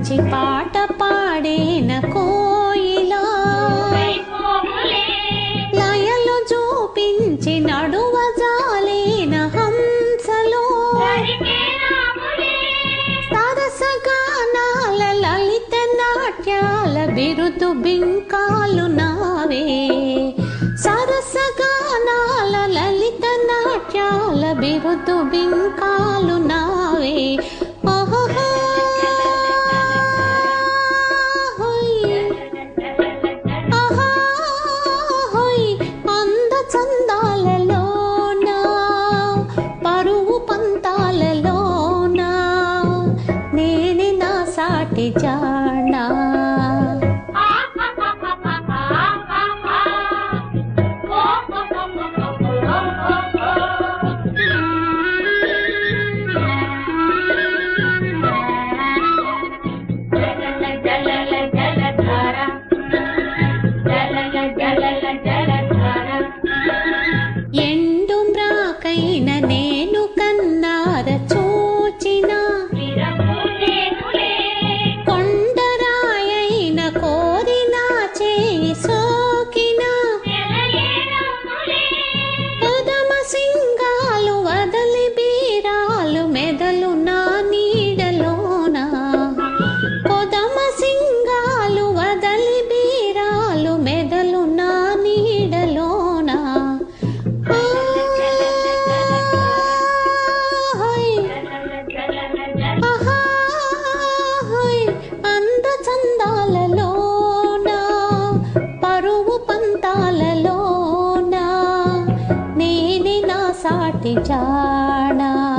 మంచి పాట పాడేన కోయిలా. లయలు చూపించి నడువ జాలేన హంసలో. సరసగానాల లలిత నాట్యాల బిరుదు బింకాలు నావే. సరసగానాల లలిత నాట్యాల బిరుదు బింకాలు నా 家。प्राणा